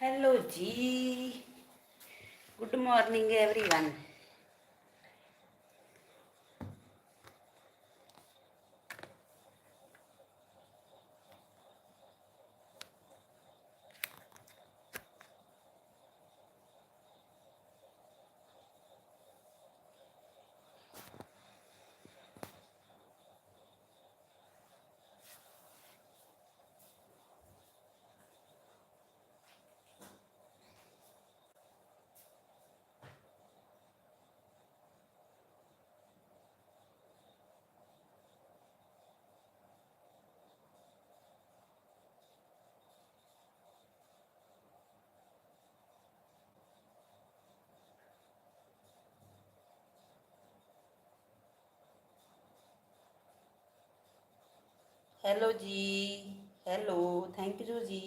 hello ji good morning everyone. Hello ਜੀ hello thank you ਜੀ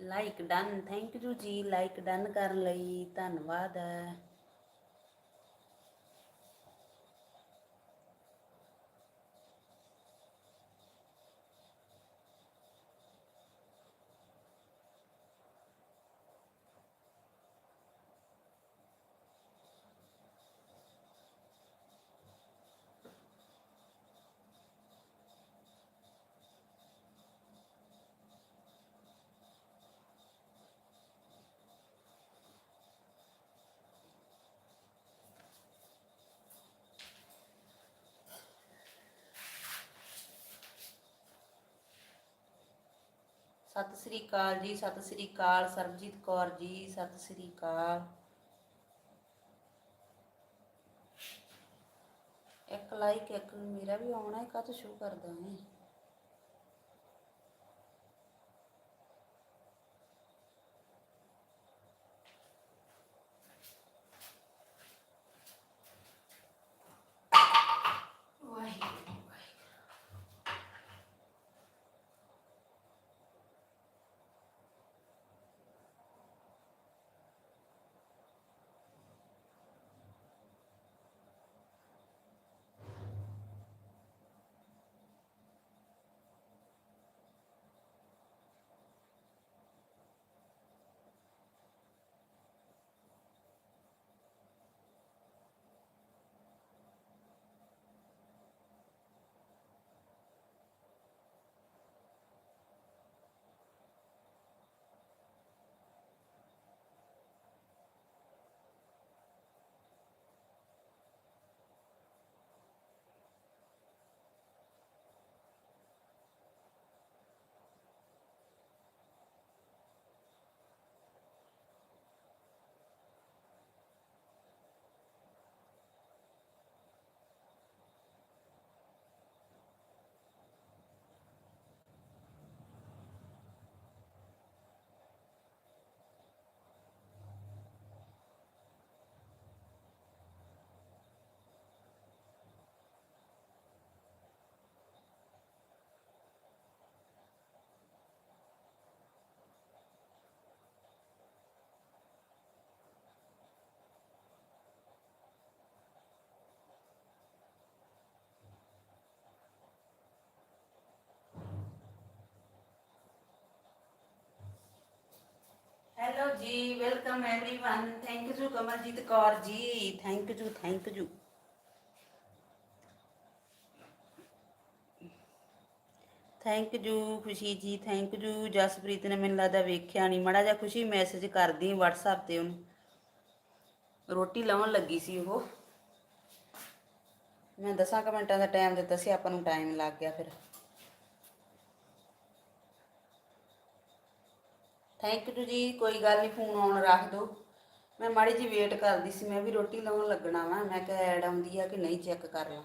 like done thank you ਜੀ like done ਕਰਨ ਲਈ। ਧੰਨਵਾਦ ਸਤਿ ਸ੍ਰੀ ਅਕਾਲ ਜੀ, ਸਤਿ ਸ੍ਰੀ ਅਕਾਲ ਸਰਬਜੀਤ ਕੌਰ ਜੀ, ਸਤਿ ਸ੍ਰੀ ਅਕਾਲ। ਇੱਕ ਲਾਈਕ ਇੱਕ ਮੇਰਾ ਵੀ ਆਉਣਾ ਹੈ ਕਦ ਸ਼ੂ ਕਰਦਾ ਹੈ ਹੈਲੋ ਜੀ welcome everyone thank you Kamaljit Kaur ji thank you thank you thank you Khushi ji thank you Jaspreet ਨੇ ਮੈਨੂੰ ਲੱਗਦਾ ਵੇਖਿਆ ਨਹੀਂ ਮੜਾ ਜਿਹਾ ਖੁਸ਼ੀ ਮੈਸੇਜ ਕਰਦੀ WhatsApp ਤੇ ਉਹਨੂੰ ਰੋਟੀ ਲਾਉਣ ਲੱਗੀ ਸੀ ਉਹ ਮੈਂ 10 ਕੁ ਮਿੰਟਾਂ ਦਾ ਟਾਈਮ ਦਿੱਤਾ ਸੀ ਆਪਾਂ ਨੂੰ ਟਾਈਮ ਲੱਗ ਗਿਆ ਫਿਰ ਥੈਂਕ ਯੂ ਜੀ, ਕੋਈ ਗੱਲ ਨਹੀਂ ਫੋਨ ਆਉਣ ਰੱਖ ਦਿਓ। ਮੈਂ ਮਾੜੀ ਜੀ ਵੇਟ ਕਰਦੀ ਸੀ, ਮੈਂ ਵੀ ਰੋਟੀ ਲਾਉਣ ਲੱਗਣਾ ਵਾ, ਮੈਂ ਕਿਹਾ ਐਡ ਆਉਂਦੀ ਆ ਕਿ ਨਹੀਂ ਚੈੱਕ ਕਰ ਲਾਂ।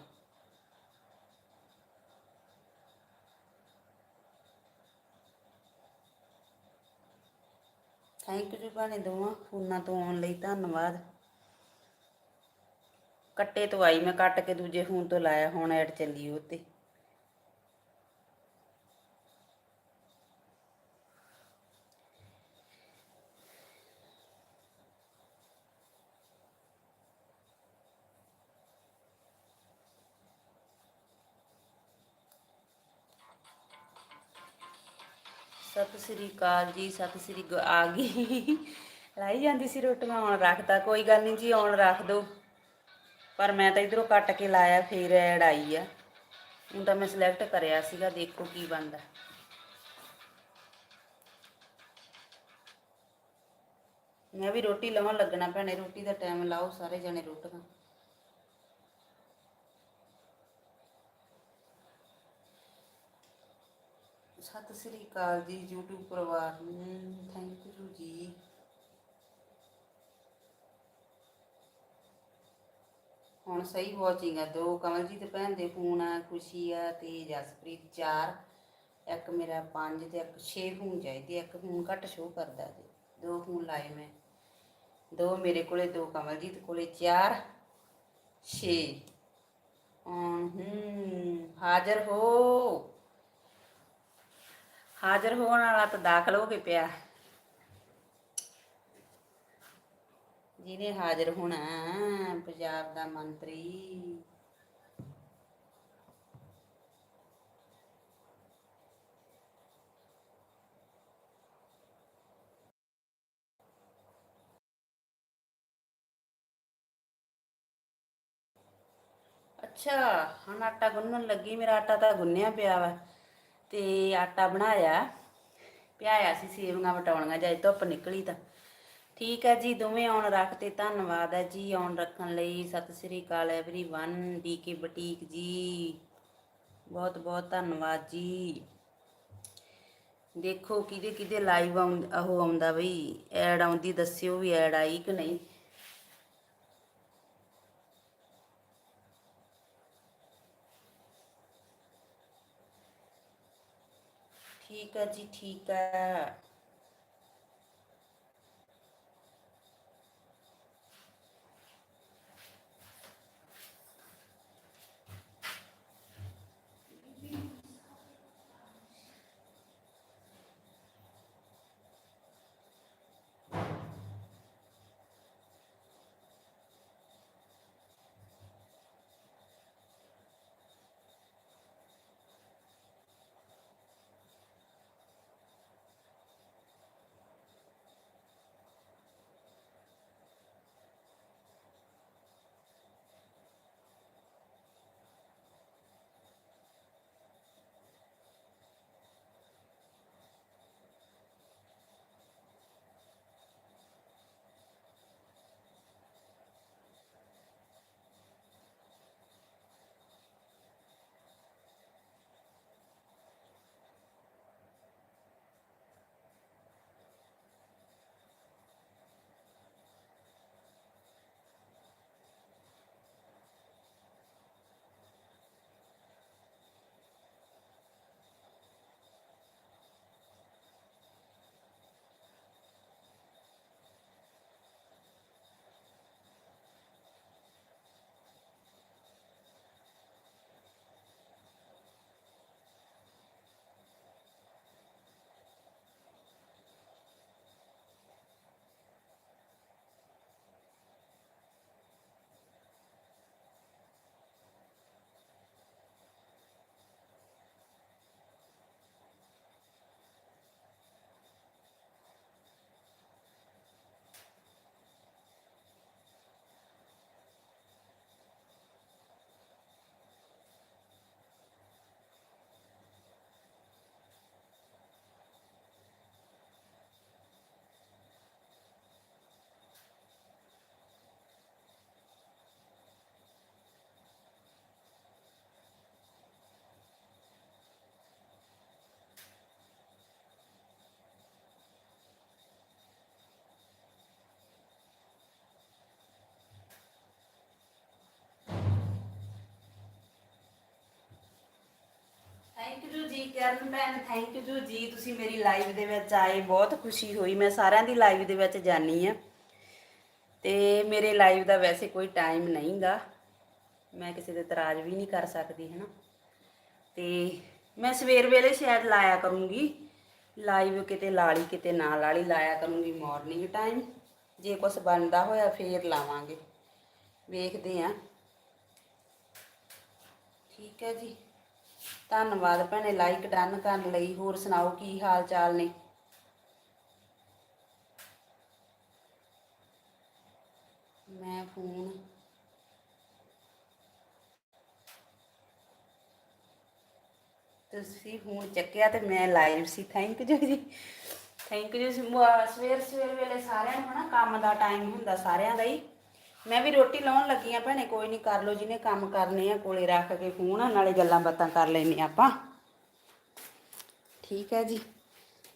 ਥੈਂਕ ਯੂ ਜੀ ਭਾਣੇ ਦੋਵਾਂ, ਫੋਨਾਂ ਤੋਂ ਆਉਣ ਲਈ ਧੰਨਵਾਦ। ਕੱਟੇ ਤੋਂ ਆਈ ਮੈਂ, ਕੱਟ ਕੇ ਦੂਜੇ ਫੋਨ ਤੋਂ ਲਾਇਆ, ਹੁਣ ਐਡ ਚੱਲੀ ਉਹ ਤੇ। ਸ੍ਰੀ ਅਕਾਲ ਜੀ, ਸਤਿ ਸ੍ਰੀ ਅਕਾਲ, ਆ ਗਈ। ਲਾਈ ਜਾਂਦੀ ਸੀ ਰੋਟੀਆਂ, ਹੁਣ ਰੱਖਦਾ ਕੋਈ ਗੱਲ ਨਹੀਂ ਜੀ ਹੁਣ ਰੱਖ ਦੋ। ਪਰ ਮੈਂ ਤਾਂ ਇਧਰੋਂ ਕੱਟ ਕੇ ਲਾਇਆ, ਫੇਰ ਐਡ ਆਈ ਆ। ਹੁਣ ਤਾਂ ਮੈਂ ਸਿਲੈਕਟ ਕਰਿਆ ਸੀਗਾ, ਦੇਖੋ ਕੀ ਬਣਦਾ। ਮੈਂ ਵੀ ਰੋਟੀ ਲਾਉਣ ਲੱਗਣਾ ਭੈਣੇ, ਰੋਟੀ ਦਾ ਟਾਈਮ ਲਾਓ, ਸਾਰੇ ਜਣੇ ਰੋਟੀਆਂ। ਸਤਿ ਸ੍ਰੀ ਅਕਾਲ ਜੀ, YouTube ਪਰਿਵਾਰ ਨੂੰ। ਥੈਂਕ ਯੂ ਜੀ। ਹੁਣ ਸਹੀ ਵਾਚਿੰਗ ਆ, ਦੋ ਕਮਲਜੀਤ ਭੈਣ ਦੇ ਫੋਨ ਆ, ਖੁਸ਼ੀ ਆ ਤੇ ਜਸਪ੍ਰੀਤ ਚਾਰ। ਇੱਕ ਮੇਰਾ ਪੰਜ ਤੇ ਇੱਕ 6 ਫੋਨ ਚਾਹੀਦੇ, ਇੱਕ ਫੋਨ ਘੱਟ ਸ਼ੋ ਕਰਦਾ ਜੀ। ਦੋ ਫੋਨ ਲਾਏ ਮੈਂ। ਦੋ ਮੇਰੇ ਕੋਲੇ, ਦੋ ਕਮਲਜੀਤ ਕੋਲੇ, ਚਾਰ 6 ਹੂੰ, ਹਾਜ਼ਰ ਹੋ। ਹਾਜ਼ਰ ਹੋਣ ਵਾਲਾ ਤਾਂ ਦਾਖਲ ਹੋ ਕੇ ਪਿਆ। ਜਿਹਨੇ ਹਾਜ਼ਰ ਹੋਣਾ ਪੰਜਾਬ ਦਾ ਮੰਤਰੀ। ਅੱਛਾ, ਹੁਣ ਆਟਾ ਗੁੰਨਣ ਲੱਗੀ, ਮੇਰਾ ਆਟਾ ਤਾਂ ਗੁੰਨਿਆ ਪਿਆ ਵਾ। ਤੇ ਆਟਾ ਬਣਾਇਆ ਪਿਆਇਆ ਸੀ ਸੇਵੀਆਂ ਵਟਾਉਣੀਆਂ ਜਦ ਧੁੱਪ ਨਿਕਲੀ ਤਾਂ ਠੀਕ ਹੈ ਜੀ ਦੋਵੇਂ ਆਉਣ ਰੱਖਤੇ ਧੰਨਵਾਦ ਹੈ ਜੀ ਆਉਣ ਰੱਖਣ ਲਈ ਸਤਿ ਸ੍ਰੀ ਅਕਾਲ एवरीवन ਡੀਕੇ ਬੁਟੀਕ ਜੀ ਬਹੁਤ ਬਹੁਤ ਧੰਨਵਾਦ ਜੀ ਦੇਖੋ ਕਿਹਦੇ ਕਿਹਦੇ ਲਾਈਵ ਉਹ ਆਉਂਦਾ ਬਈ ਐਡ ਆਉਂਦੀ ਦੱਸਿਓ ਵੀ ਐਡ ਆਈ ਕਿ ਨਹੀਂ ਠੀਕ ਹੈ ਜੀ ਠੀਕ ਹੈ ਥੈਂਕ ਯੂ ਜੀ ਕਰਨ ਭੈਣ ਥੈਂਕ ਯੂ ਜੀ ਤੁਸੀਂ ਮੇਰੀ ਲਾਈਵ ਦੇ ਵਿੱਚ ਆਏ, ਬਹੁਤ ਖੁਸ਼ੀ ਹੋਈ, ਮੈਂ ਸਾਰਿਆਂ ਦੀ ਲਾਈਵ ਦੇ ਵਿੱਚ ਜਾਣੀ ਆ। ਤੇ ਮੇਰੇ ਲਾਈਵ ਦਾ ਵੈਸੇ ਕੋਈ ਟਾਈਮ ਨਹੀਂਗਾ ਮੈਂ ਕਿਸੇ ਦੇ ਇਤਰਾਜ਼ ਵੀ ਨਹੀਂ ਕਰ ਸਕਦੀ ਹੈ ਨਾ ਤੇ ਮੈਂ ਸਵੇਰ ਵੇਲੇ ਸ਼ਾਇਦ ਲਾਇਆ ਕਰੂੰਗੀ ਲਾਈਵ ਕਿਤੇ ਲਾਲੀ, ਕਿਤੇ ਨਾ ਲਾਲੀ ਲਾਇਆ ਕਰੂੰਗੀ ਮਾਰਨਿੰਗ ਟਾਈਮ ਜੇ ਕੁਝ ਬਣਦਾ ਹੋਇਆ ਫੇਰ ਲਾਵਾਂਗੇ, ਵੇਖਦੇ ਆ। ਠੀਕ ਹੈ ਜੀ। ਧੰਨਵਾਦ ਭੈਣੇ ਲਾਈਕ ਡਨ ਕਰਨ ਲਈ। ਹੋਰ ਸੁਣਾਓ, ਕੀ ਹਾਲ ਚਾਲ ਨੇ? ਮੈਂ ਫੋਨ ਤੁਸੀਂ ਫੋਨ ਚੱਕਿਆ ਤੇ ਮੈਂ ਲਾਈਵ ਸੀ। ਥੈਂਕ ਯੂ ਜੀ। ਥੈਂਕ ਯੂ ਸਵੇਰ ਸਵੇਰ ਵੇਲੇ ਸਾਰਿਆਂ ਨੂੰ ਹਨਾ, ਕੰਮ ਦਾ ਟਾਈਮ ਹੁੰਦਾ ਸਾਰਿਆਂ ਦਾ ਹੀ। ਮੈਂ ਵੀ ਰੋਟੀ ਲਾਉਣ ਲੱਗੀ ਆ ਭੈਣੇ, ਕੋਈ ਨਹੀਂ ਕਰ ਲਓ ਜਿਹਨੇ ਕੰਮ ਕਰਨੇ ਆ, ਕੋਲੇ ਰੱਖ ਕੇ ਫੋਨ ਨਾਲੇ ਗੱਲਾਂ ਬਾਤਾਂ ਕਰ ਲੈਨੇ ਆਪਾਂ। ਠੀਕ ਹੈ ਜੀ।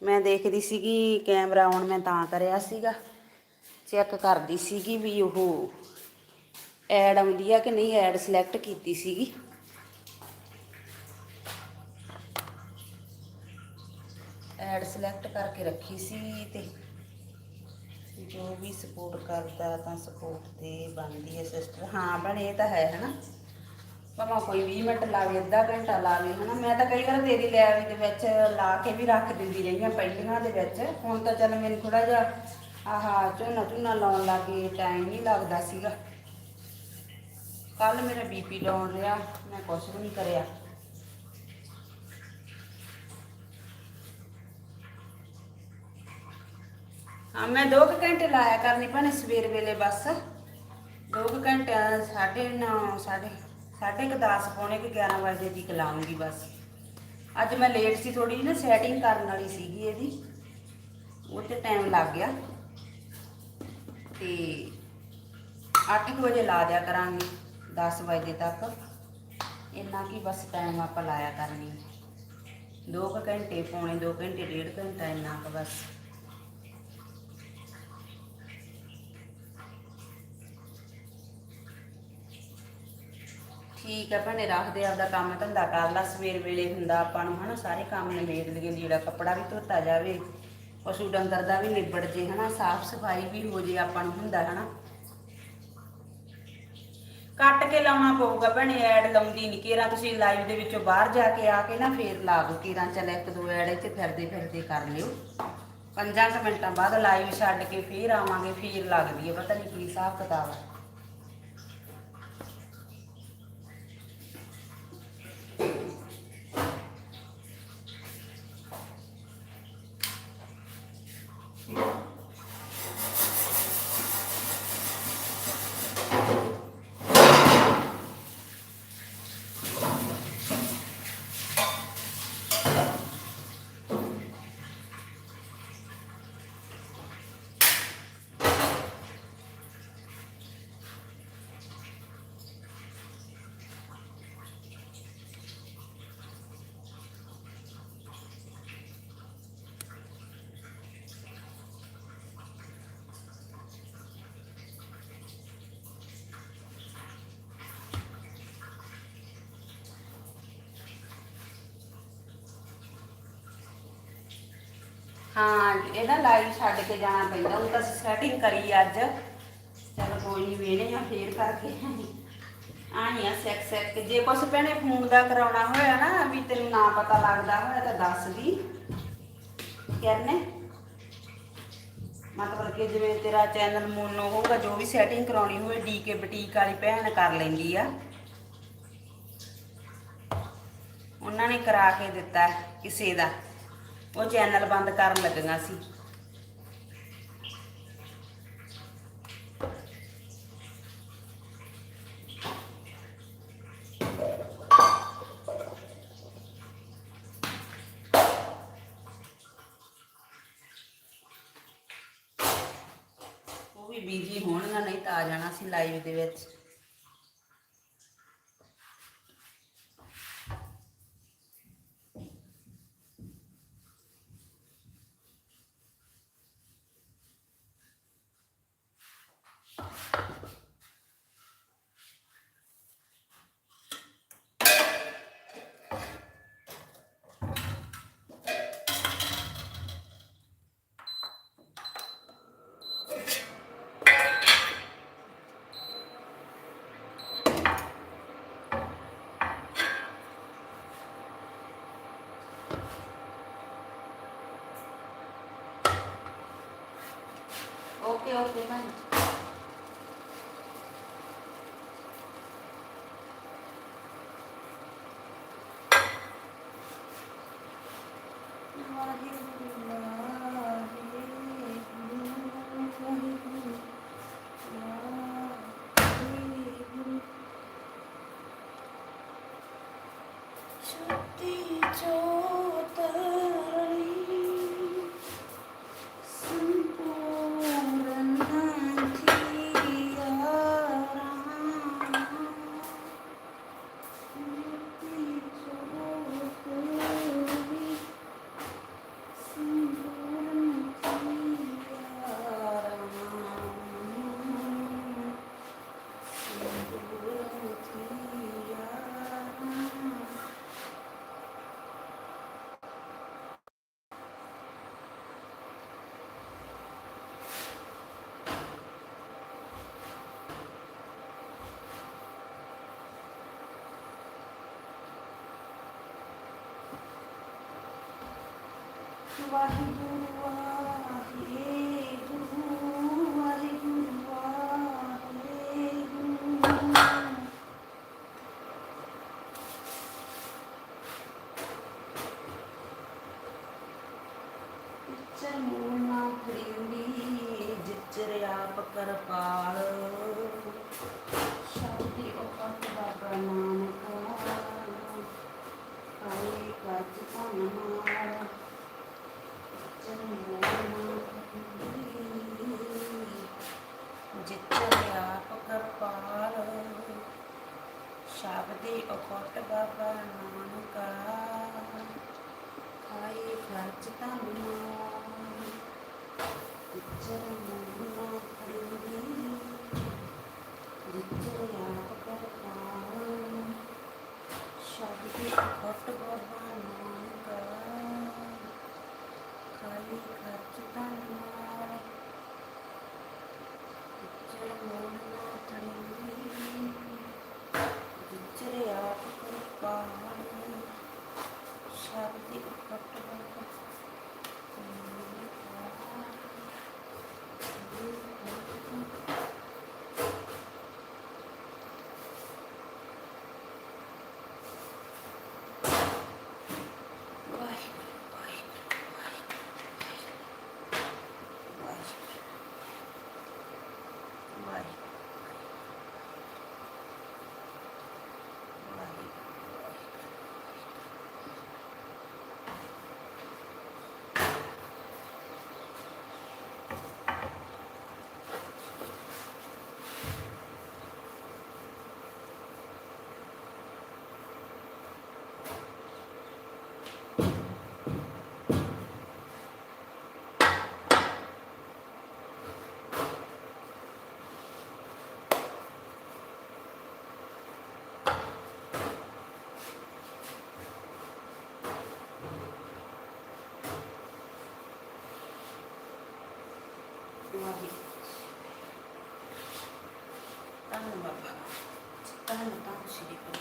ਮੈਂ ਦੇਖਦੀ ਸੀਗੀ ਕੈਮਰਾ ਆਨ ਮੈਂ ਤਾਂ ਕਰਿਆ ਸੀਗਾ। ਚੈੱਕ ਕਰਦੀ ਸੀਗੀ ਵੀ ਉਹ ਐਡ ਆਉਂਦੀ ਆ ਕਿ ਨਹੀਂ, ਐਡ ਸਿਲੈਕਟ ਕੀਤੀ ਸੀਗੀ। ਐਡ ਸਿਲੈਕਟ ਕਰਕੇ ਰੱਖੀ ਸੀ ਤੇ ਜੋ ਵੀ ਸਪੋਰਟ ਕਰਦਾ ਤਾਂ ਸਪੋਰਟ ਤੇ ਬਣਦੀ ਹੈ ਸਿਸਟਰ ਹਾਂ, ਭੈਣੇ, ਇਹ ਤਾਂ ਹੈ, ਹਨਾ? ਭਾਵੇਂ ਕੋਈ 20 ਮਿੰਟ ਲਾਵੇ ਅੱਧਾ ਘੰਟਾ ਲਾਵੇ ਹਨਾ? ਮੈਂ ਤਾਂ ਕਈ ਵਾਰ ਤੇਰੀ ਲੈਬ ਦੇ ਵਿੱਚ ਲਾ ਕੇ ਵੀ ਰੱਖ ਦਿੰਦੀ ਰਹੀ ਹਾਂ ਪਹਿਲੀਆਂ ਦੇ ਵਿੱਚ। ਹੁਣ ਤਾਂ ਚੱਲ ਮੈਨੂੰ ਥੋੜਾ ਜਿਹਾ ਆਹ ਝੋਨਾ ਝੋਨਾ ਲਾਉਣ ਲੱਗੇ ਟਾਈਮ ਨਹੀਂ ਲੱਗਦਾ ਸੀਗਾ। ਕੱਲ ਮੇਰਾ ਬੀਪੀ ਡਾਊਨ ਰਿਹਾ, ਮੈਂ ਕੁਛ ਵੀ ਨਹੀਂ ਕਰਿਆ। ਹਾਂ, ਮੈਂ 2 ਘੰਟੇ ਲਾਇਆ ਕਰਨੀ ਭੈਣੇ ਸਵੇਰ ਵੇਲੇ ਬਸ। 2 ਘੰਟੇ, ਸਾਢੇ 9 ਸਾਢੇ ਸਾਢੇ ਕੁ 10 ਪੌਣੇ ਕਿ 11 ਵਜੇ ਦੀ ਲਾਉਂਗੀ ਬਸ। ਅੱਜ ਮੈਂ ਲੇਟ ਸੀ ਥੋੜੀ ਜਿਹੀ ਨਾ ਸੈਟਿੰਗ ਕਰਨ ਵਾਲੀ ਸੀਗੀ ਇਹਦੀ। ਉਹ ਤੇ ਟਾਈਮ ਲੱਗ ਗਿਆ। ਤੇ 8 ਵਜੇ ਲਾ ਦਿਆ ਕਰਾਂਗੇ 10 ਵਜੇ ਤੱਕ। ਇੰਨਾ ਕੀ ਬਸ ਟਾਈਮ ਆਪਾਂ ਲਾਇਆ ਕਰਨੀ। 2 ਘੰਟੇ, ਪੌਣੇ 2 ਘੰਟੇ, ਡੇਢ ਘੰਟਾ ਇੰਨਾ ਕੁ ਬਸ। ਠੀਕ ਹੈ ਭੈਣੇ, ਰੱਖਦੇ ਆਪਦਾ ਕੰਮ ਧੰਦਾ ਕਰ ਲਾ, ਸਵੇਰ ਵੇਲੇ ਹੁੰਦਾ ਆਪਾਂ ਨੂੰ, ਹਨਾ, ਸਾਰੇ ਕੰਮ ਨਿਬੇੜ ਲਈਏ ਜਿਹੜਾ ਕੱਪੜਾ ਵੀ ਧੋਤਾ ਜਾਵੇ, ਪਸ਼ੂ ਡੰਗਰ ਦਾ ਵੀ ਨਿਬੜ ਜੇ, ਹਨਾ, ਸਾਫ਼ ਸਫ਼ਾਈ ਵੀ ਹੋ ਜੇ ਆਪਾਂ ਨੂੰ ਹੁੰਦਾ, ਹਨਾ। ਕੱਟ ਕੇ ਲਾਉਣਾ ਪਊਗਾ ਭੈਣੇ, ਐਡ ਲਾਉਂਦੀ ਨਹੀਂ ਕੇਰਾ, ਤੁਸੀਂ ਲਾਈਵ ਦੇ ਵਿੱਚੋਂ ਬਾਹਰ ਜਾ ਕੇ ਆ ਕੇ ਨਾ ਫੇਰ ਲਾ ਦੋ ਕੇਰਾ, ਚੱਲ ਇੱਕ ਦੋ ਐਡ ਇੱਥੇ ਫਿਰਦੇ ਫਿਰਦੇ ਕਰ ਲਿਓ। ਪੰਜਾਂ ਕੁ ਮਿੰਟਾਂ ਬਾਅਦ ਲਾਈਵ ਛੱਡ ਕੇ ਫੇਰ ਆਵਾਂਗੇ, ਫੇਰ ਲੱਗਦੀ ਹੈ ਪਤਾ ਨਹੀਂ ਕੀ ਹਿਸਾਬ ਕਿਤਾਬ ਹੈ ਹਾਂ ਨਾ ਲਾਈਵ ਛੱਡ ਕੇ ਜਾਣਾ ਪੈਂਦਾ ਉਹ ਤਾਂ ਸੈਟਿੰਗ ਕਰੀ ਅੱਜ। ਚਲੋ ਕੋਈ ਨਹੀਂ ਵੇਣੇ ਆ ਫੇਰ ਕਰਕੇ। ਆਣੀਆਂ ਸੈਕ ਸੈਕ ਜੇ ਕੁਛ ਭੈਣੇ ਫੋਨ ਦਾ ਕਰਾਉਣਾ ਹੋਇਆ ਨਾ, ਵੀ ਤੈਨੂੰ ਨਾ ਪਤਾ ਲੱਗਦਾ ਹੋਇਆ ਤਾਂ ਦੱਸ ਦੀ। ਕਰਨੇ ਮਤਲਬ ਕਿ ਜਿਵੇਂ ਤੇਰਾ ਚੈਨਲ ਮੋਨੋ ਹੋਊਗਾ, ਜੋ ਵੀ ਸੈਟਿੰਗ ਕਰਾਉਣੀ ਹੋਵੇ ਡੀਕੇ ਬੁਟੀਕ ਵਾਲੀ ਭੈਣ ਕਰ ਲੈਂਦੀ ਆ। ਉਹਨਾਂ ਨੇ ਕਰਾ ਕੇ ਦਿੱਤਾ ਕਿਸੇ ਦਾ। ਉਹ ਚੈਨਲ ਬੰਦ ਕਰਨ ਲੱਗੀਆਂ ਸੀ। ਉਹ ਵੀ ਬੀਜੀ ਹੋਣਗੀਆਂ, ਨਹੀਂ ਤਾਂ ਆ ਜਾਣਾ ਸੀ ਲਾਈਵ ਦੇ ਵਿੱਚ। Okay, okay, man. Sure. Waheguru മതി താങ്കൾ താങ്കൾ താമസിക്കുന്നു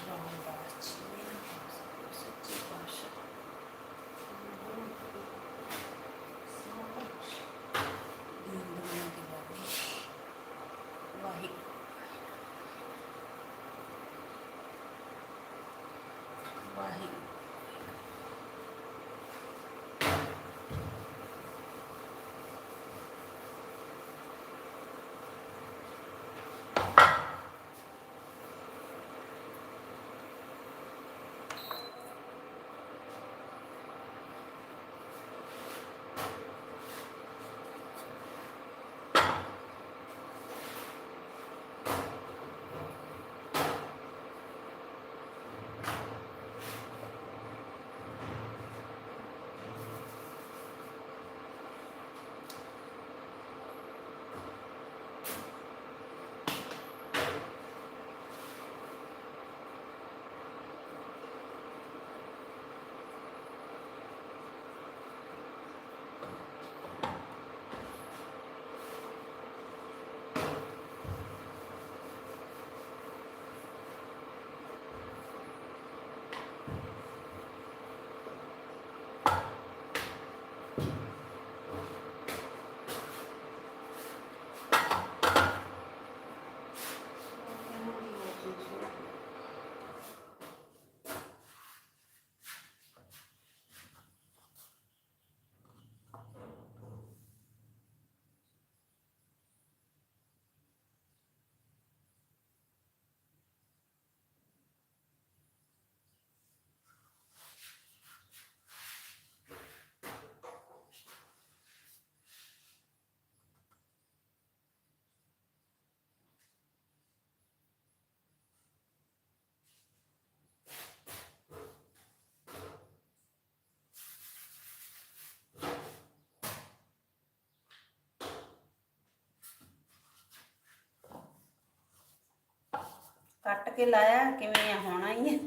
ਕੱਟ ਕੇ ਲਾਇਆ, ਕਿਵੇਂ ਆ, ਹੋਣਾ ਹੀ ਹੈ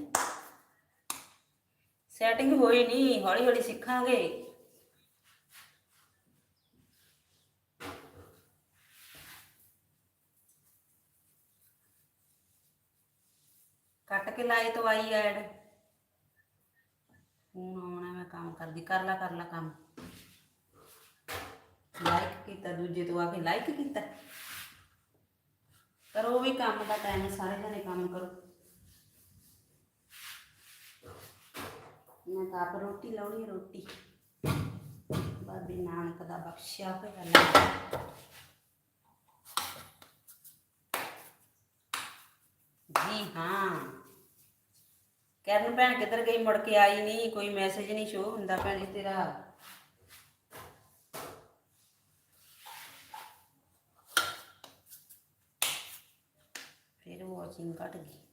ਸੈਟਿੰਗ ਹੋਈ ਨਹੀਂ ਹੌਲੀ ਹੌਲੀ ਸਿੱਖਾਂਗੇ। ਕੱਟ ਕੇ ਲਾਏ ਤੋਂ ਆਈ ਐਡ। ਹੁਣ ਆਉਣਾ ਮੈਂ ਕੰਮ ਕਰਦੀ, ਕਰ ਲਾ ਕਰ ਲਾ ਕੰਮ। ਕੀਤਾ, ਦੂਜੇ ਤੋਂ ਆ ਕੇ ਲਾਈਕ ਕੀਤਾ। ਕਰੋ ਵੀ ਕੰਮ ਦਾ ਟਾਈਮ ਸਾਰੇ ਜਣੇ ਕੰਮ ਕਰੋ। ਮੈਂ ਤਾਂ ਆਪ ਰੋਟੀ ਲਾਉਣੀ ਰੋਟੀ। ਬਾਬੇ ਨਾਨਕ ਦਾ ਬਖਸ਼ਿਆ ਹੋਇਆ ਨਾਮ ਜੀ ਹਾਂ। ਕਰਨ ਭੈਣ ਕਿੱਧਰ ਗਈ? ਮੁੜ ਕੇ ਆਈ ਨਹੀਂ, ਕੋਈ ਮੈਸੇਜ ਨਹੀਂ ਸ਼ੋ ਹੁੰਦਾ ਭੈਣ ਜੀ ਤੇਰਾ। ਫਿਰ ਵਾਚਿੰਗ ਘਟ ਗਈ।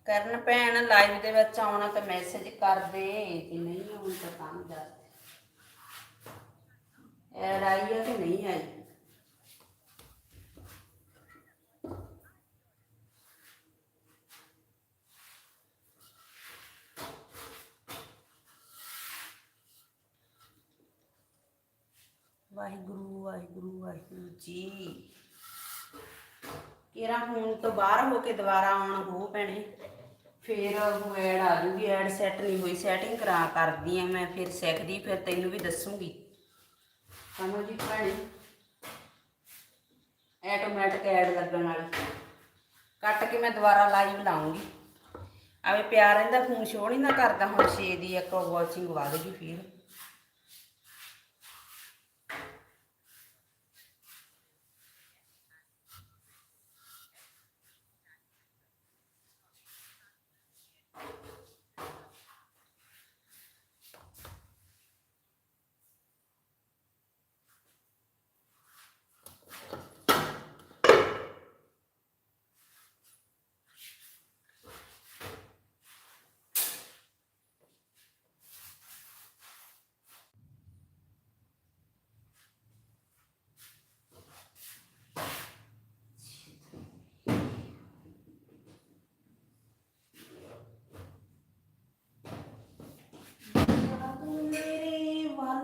ਕਰਨ ਭੈਣ ਲਾਈਵ ਦੇ ਵਿੱਚ ਆਉਣਾ ਤਾਂ ਮੈਸੇਜ ਕਰ ਦੇ ਜੇ ਨਹੀਂ ਆਉਣ ਤਾਂ ਕੰਮ ਦੱਸ ਦੇ। ਐਡ ਹੈ ਕਿ ਨਹੀਂ ਆਈ? ਵਾਹਿਗੁਰੂ ਵਾਹਿਗੁਰੂ ਵਾਹਿਗੁਰੂ ਜੀ। ਕਿਹੜਾ ਫੋਨ ਤੋਂ ਬਾਹਰ ਹੋ ਕੇ ਦੁਬਾਰਾ ਆਉਣ ਹੋ ਭੈਣੇ ਫਿਰ ਉਹ ਐਡ ਆ ਜੂਗੀ ਐਡ ਸੈੱਟ ਨਹੀਂ ਹੋਈ ਸੈਟਿੰਗ ਕਰਾ ਕਰਦੀ ਆ ਮੈਂ ਫਿਰ ਸਿੱਖਦੀ, ਫਿਰ ਤੈਨੂੰ ਵੀ ਦੱਸੂਗੀ। ਸਮਝ ਜੀ ਭੈਣੇ ਆਟੋਮੈਟਿਕ ਐਡ ਲੱਗਣ ਵਾਲੀ। ਕੱਟ ਕੇ ਮੈਂ ਦੁਬਾਰਾ ਲਾਈਵ ਲਾਉਂਗੀ। ਆਵੇ ਪਿਆਰ ਰਹਿੰਦਾ ਫੋਨ ਸ਼ੋ ਨਹੀਂ ਨਾ ਕਰਦਾ, ਹੁਣ 6 ਦੀ ਇੱਕ ਵਾਚਿੰਗ ਵੱਧ ਗਈ ਫਿਰ।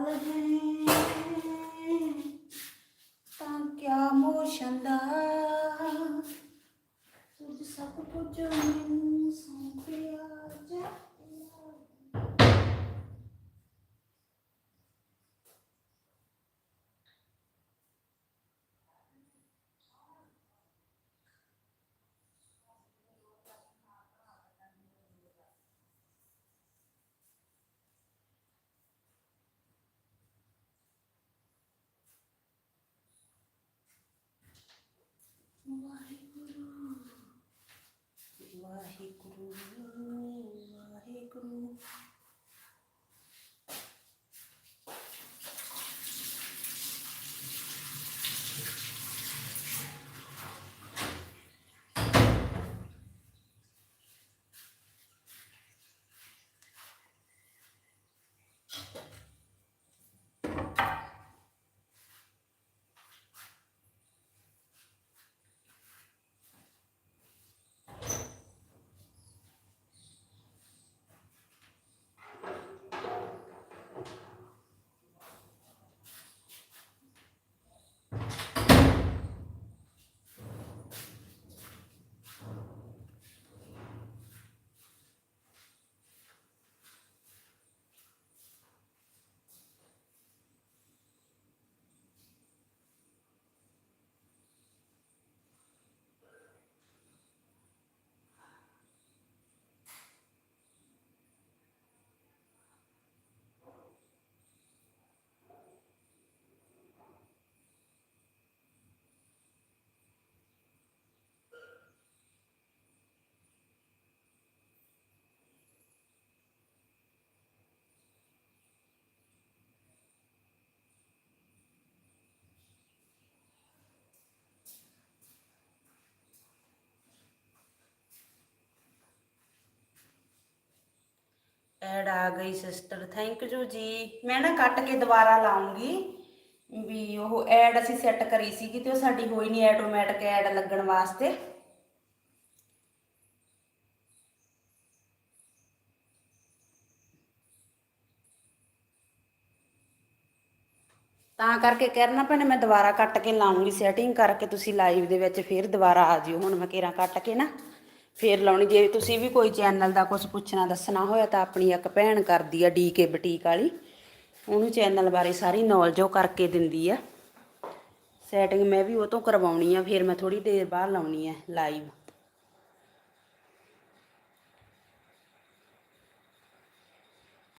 ਮੇਰੇ Vahe Guru, Vahe ਐਡ ਆ ਗਈ ਸਿਸਟਰ ਥੈਂਕ ਯੂ ਜੀ। ਮੈਂ ਨਾ ਕੱਟ ਕੇ ਦੁਬਾਰਾ ਲਾਉਂਗੀ ਵੀ ਉਹ ਐਡ ਅਸੀਂ ਸੈੱਟ ਕਰੀ ਸੀਗੀ ਤੇ ਉਹ ਸਾਡੀ ਹੋਈ ਨਹੀਂ ਆਟੋਮੈਟਿਕ ਐਡ ਲੱਗਣ ਵਾਸਤੇ। ਤਾਂ ਕਰਕੇ ਕਹਿਣਾ ਭੈਣੇ, ਮੈਂ ਦੁਬਾਰਾ ਕੱਟ ਕੇ ਲਾਉਂਗੀ ਸੈਟਿੰਗ ਕਰਕੇ ਤੁਸੀਂ ਲਾਈਵ ਦੇ ਵਿੱਚ ਫਿਰ ਦੁਬਾਰਾ ਆ ਜਿਓ। ਹੁਣ ਮੈਂ ਕੇਰਾਂ ਕੱਟ ਕੇ ਨਾ ਫੇਰ ਲਾਉਣੀ ਜੇ ਤੁਸੀਂ ਵੀ ਕੋਈ ਚੈਨਲ ਦਾ ਕੁਝ ਪੁੱਛਣਾ, ਦੱਸਣਾ ਹੋਇਆ ਤਾਂ ਆਪਣੀ ਇੱਕ ਭੈਣ ਕਰਦੀ ਆ ਡੀਕੇ ਬੁਟੀਕ ਵਾਲੀ। ਉਹਨੂੰ ਚੈਨਲ ਬਾਰੇ ਸਾਰੀ ਨੌਲੇਜ ਉਹ ਕਰਕੇ ਦਿੰਦੀ ਆ। ਸੈਟਿੰਗ ਮੈਂ ਵੀ ਉਹ ਤੋਂ ਕਰਵਾਉਣੀ ਆ, ਫਿਰ ਮੈਂ ਥੋੜੀ ਦੇਰ ਬਾਅਦ ਲਾਉਣੀ ਆ ਲਾਈਵ